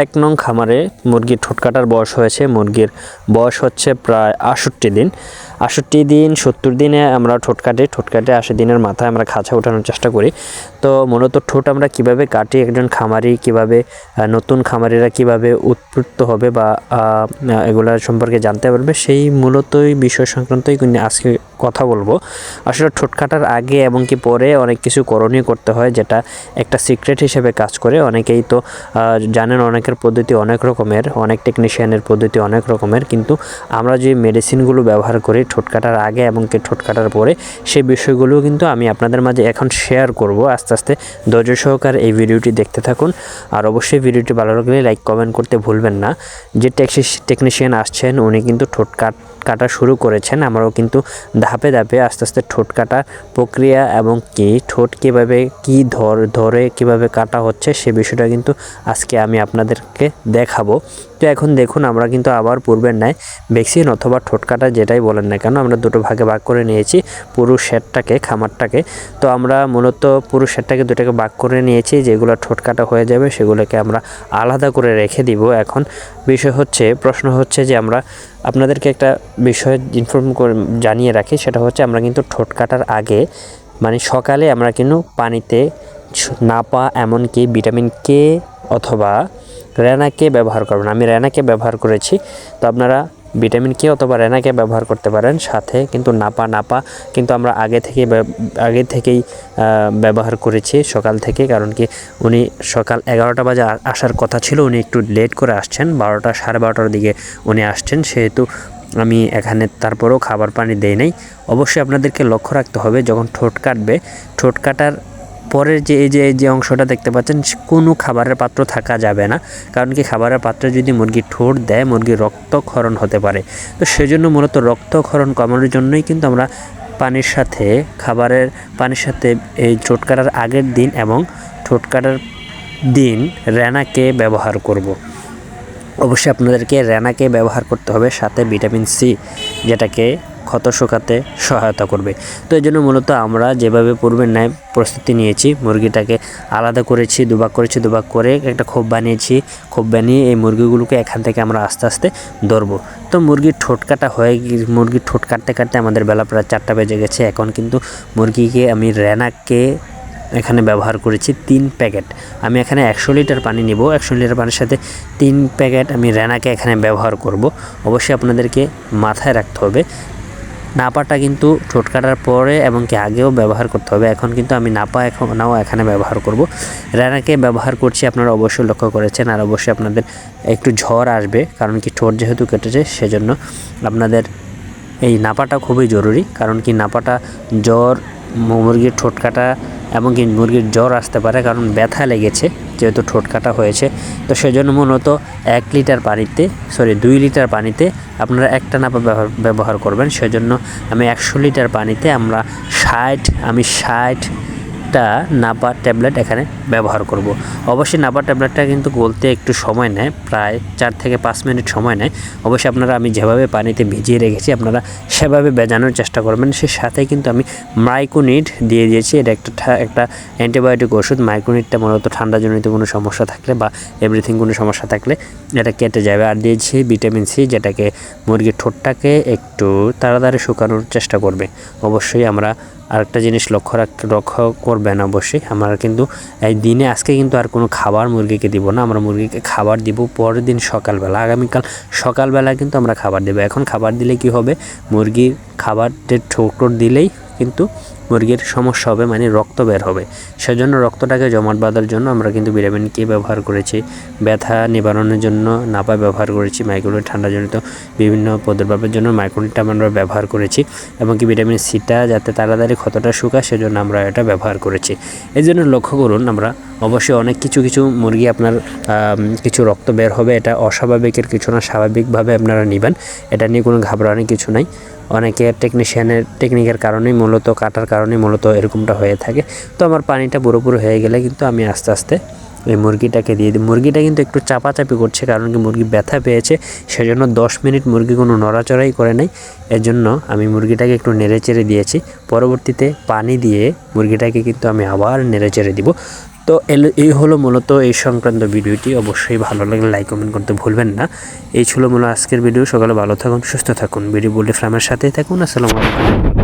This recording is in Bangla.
এক নং খামারে মুরগির ঠোঁটকাটার বয়স হয়েছে। মুরগির বয়স হচ্ছে প্রায় আষট্টি দিন। আষট্টি দিন, সত্তর দিনে আমরা ঠোঁট কাটি, ঠোঁট কাটে আশি দিনের মাথায় আমরা খাঁচা ওঠানোর চেষ্টা করি। তো মূলত ঠোঁট আমরা কীভাবে কাটি, একজন খামারি কীভাবে নতুন খামারিরা কীভাবে উৎপৃত্ত হবে বা এগুলার সম্পর্কে জানতে পারবে, সেই মূলতই বিষয় সংক্রান্তই আজকে কথা বলব। আসলে ঠোঁট কাটার আগে এবং কি পরে অনেক কিছু করণীয় করতে হয়, যেটা একটা সিক্রেট হিসেবে কাজ করে। অনেকেই তো জানেন জানেন অনেকের পদ্ধতি অনেক রকমের, অনেক টেকনিশিয়ানের পদ্ধতি অনেক রকমের, কিন্তু আমরা যে মেডিসিনগুলো ব্যবহার করি ঠোঁট কাটার আগে এবং ঠোঁট কাটার পরে, সেই বিষয়গুলো কিন্তু আমি আপনাদের মাঝে এখন শেয়ার করব। আস্তে আস্তে ধৈর্য সহকারে এই ভিডিওটি দেখতে থাকুন। আর অবশ্যই ভিডিওটি ভালো লাগলে লাইক কমেন্ট করতে ভুলবেন না। যে টেকনিশিয়ান আসছেন, উনি কিন্তু ঠোঁট কাট কাটা শুরু করেছেন, আমরাও কিন্তু ধাপে ধাপে আস্তে আস্তে ঠোঁট কাটা প্রক্রিয়া এবং কি, ঠোঁট কীভাবে কী ধর, ধরে কীভাবে কাটা হচ্ছে সে বিষয়টা কিন্তু আজকে আমি আপনাদেরকে দেখাবো। তো এখন দেখুন, আমরা কিন্তু আবার পূর্বের ন্যায় ভ্যাকসিন অথবা ঠোঁট কাটা যেটাই বলেন না কেন, আমরা দুটো ভাগে ভাগ করে নিয়েছি পুরো শেডটাকে খামারটাকে। তো আমরা মূলত পুরো শেডটাকে দুটাকে ভাগ করে নিয়েছি, যেগুলো ঠোঁট কাটা হয়ে যাবে সেগুলোকে আমরা আলাদা করে রেখে দিব। এখন বিষয় হচ্ছে, প্রশ্ন হচ্ছে যে আমরা আপনাদেরকে একটা বিষয় ইনফর্ম করে, জানিয়ে রাখি, সেটা হচ্ছে আমরা কিন্তু ঠোঁট কাটার আগে মানে সকালে আমরা কিন্তু পানিতে নাপা এমনকি ভিটামিন কে অথবা রেনাকে ব্যবহার করবেন আমি রেনাকে ব্যবহার করেছি, তো আপনারা ভিটামিন কে অথবা রেনাকে ব্যবহার করতে পারেন। সাথে কিন্তু নাপা নাপা কিন্তু আমরা আগে থেকে আগে থেকেই ব্যবহার করেছি সকাল থেকে, কারণ কি উনি সকাল এগারোটা বাজে আসার কথা ছিল, উনি একটু লেট করে আসছেন, বারোটা, সাড়ে বারোটার দিকে উনি আসছেন, সেহেতু আমি এখানে তারপরেও খাবার পানি দেই নাই। অবশ্যই আপনাদেরকে লক্ষ্য রাখতে হবে, যখন ঠোঁট কাটবে, ঠোঁট কাটার পরের যে এই যে এই যে অংশটা দেখতে পাচ্ছেন, কোনো খাবারের পাত্র থাকা যাবে না। কারণ কি, খাবারের পাত্রে যদি মুরগি ঠোঁট দেয় মুরগি রক্তক্ষরণ হতে পারে। তো সেজন্য মূলত রক্তক্ষরণ কমানোর জন্যই কিন্তু আমরা পানির সাথে, খাবারের পানির সাথে এই ঠোঁট কাটার আগের দিন এবং ঠোঁট কাটার দিন রেনাকে ব্যবহার করব। অবশ্যই আপনাদেরকে রেনাকে ব্যবহার করতে হবে, সাথে ভিটামিন সি, যেটাকে ক্ষত শুকাতে সহায়তা করবে। তো এই জন্য মূলত আমরা যেভাবে পূর্বের ন্যায় প্রস্তুতি নিয়েছি, মুরগিটাকে আলাদা করেছি দুবাক করেছি দুবাক করে একটা খোপ বানিয়েছি। খোপ বানিয়ে এই মুরগিগুলোকে এখান থেকে আমরা আস্তে আস্তে ধরবো। তো মুরগির ঠোঁট কাটা হয়ে মুরগির ঠোঁট কাটতে কাটতে আমাদের বেলা প্রায় চারটা বেজে গেছে। এখন কিন্তু মুরগিকে আমি রেনাকে এখানে ব্যবহার করেছি তিন প্যাকেট। আমি এখানে একশো লিটার পানি নিব। একশো লিটার পানির সাথে তিন প্যাকেট আমি রেনাকে এখানে ব্যবহার করব। অবশ্যই আপনাদেরকে মাথায় রাখতে হবে। নাপাটা কিন্তু ঠোঁট কাটার পরে এবং কি আগেও ব্যবহার করতে হবে। এখন কিন্তু আমি নাপা এখন নাও এখানে ব্যবহার করব। রেনাকে ব্যবহার করছি আপনারা অবশ্যই লক্ষ্য করেছেন। আর অবশ্যই আপনাদের একটু ঝড় আসবে, কারণ কি ঠোঁট যেহেতু কেটেছে, সেজন্য আপনাদের এই নাপাটা খুবই জরুরি। কারণ কি নাপাটা জ্বর, মুরগির ঠোঁট কাটা এমনকি মুরগির জ্বর আসতে পারে কারণ ব্যথা লেগেছে, যেহেতু ঠোঁট কাটা হয়েছে। তো সেজন্য মূলত এক লিটার পানিতে সরি দুই লিটার পানিতে আপনারা একটা নাপা ব্যবহার করবেন। সেজন্য আমি একশো লিটার পানিতে আমরা ষাট, আমি ষাটটা নাপা ট্যাবলেট এখানে ব্যবহার করব। অবশ্যই নাপা ট্যাবলেটটা কিন্তু গলতে একটু সময় নেয়, প্রায় চার থেকে পাঁচ মিনিট সময় নেয়। অবশ্যই আপনারা আমি যেভাবে পানিতে ভিজিয়ে রেখেছি, আপনারা সেভাবে বেজানোর চেষ্টা করবেন। সে সাথে কিন্তু আমি মাইক্রোনিট দিয়ে দিয়েছি। এটা একটা একটা অ্যান্টিবায়োটিক ওষুধ। মাইক্রোনিটটা মূলত ঠান্ডাজনিত কোনো সমস্যা থাকলে বা এভরিথিং কোনো সমস্যা থাকলে এটা কেটে যাবে। আর দিয়েছি ভিটামিন সি, যেটাকে মুরগির ঠোঁটটাকে একটু তাড়াতাড়ি শুকানোর চেষ্টা করবে। অবশ্যই আমরা আরেকটা জিনিস লক্ষ্য রাখ, লক্ষ্য করবেন অবশ্যই। আমরা কিন্তু এই দিনে, আজকে কিন্তু আর কোনো খাবার মুরগিকে দিব না। আমরা মুরগিকে খাবার দিব পরের দিন সকালবেলা। আগামীকাল সকালবেলা কিন্তু আমরা খাবার দেবো। এখন খাবার দিলে কি হবে? মুরগির খাবারের ঠোকর দিলেই কিন্তু মুরগির সমস্যা হবে মানে রক্ত বের হবে। সেজন্য রক্তটাকে জমাট বাঁধার জন্য আমরা কিন্তু ভিটামিন কে ব্যবহার করেছি। ব্যথা নিবারণের জন্য নাপা ব্যবহার করেছি মাইক্রোনিট ঠান্ডাজনিত বিভিন্ন পদ্রভাবের জন্য মাইক্রোনিটটা আমরা ব্যবহার করেছি এবং কি ভিটামিন সিটা যাতে তাড়াতাড়ি ক্ষতটা শুকায়, সেজন্য আমরা এটা ব্যবহার করেছি। এই জন্য লক্ষ্য করুন, আমরা অবশ্যই অনেক কিছু কিছু মুরগি আপনার কিছু রক্ত বের হবে, এটা অস্বাভাবিকের কিছু না, স্বাভাবিকভাবে আপনারা নেবেন। এটা নিয়ে কোনো ঘাবড়ানোর কিছু নাই। অনেকে টেকনিশিয়ানের টেকনিকের কারণেই মূলত, কাটার কারণেই মূলত এরকমটা হয়ে থাকে। তো আমার পানিটা পুরোপুরি হয়ে গেলে কিন্তু আমি আস্তে আস্তে ওই মুরগিটাকে দিয়ে দিই। মুরগিটা কিন্তু একটু চাপাচাপি করছে কারণ কি মুরগি ব্যথা পেয়েছে, সেজন্য দশ মিনিট মুরগি কোনো নড়াচড়াই করে নাই। এর জন্য আমি মুরগিটাকে একটু নেড়ে চেড়ে দিয়েছি। পরবর্তীতে পানি দিয়ে মুরগিটাকে কিন্তু আমি আবার নেড়ে চেড়ে দিব। তো এই হলো মূলত এই সংক্রান্ত ভিডিওটি। অবশ্যই ভালো লাগলে লাইক কমেন্ট করতে ভুলবেন না। এই ছিল মূলত আজকের ভিডিও। সকালে ভালো থাকুন, সুস্থ থাকুন। ভিডিও বলে ফ্রামের সাথেই থাকুন। আসসালামু আলাইকুম।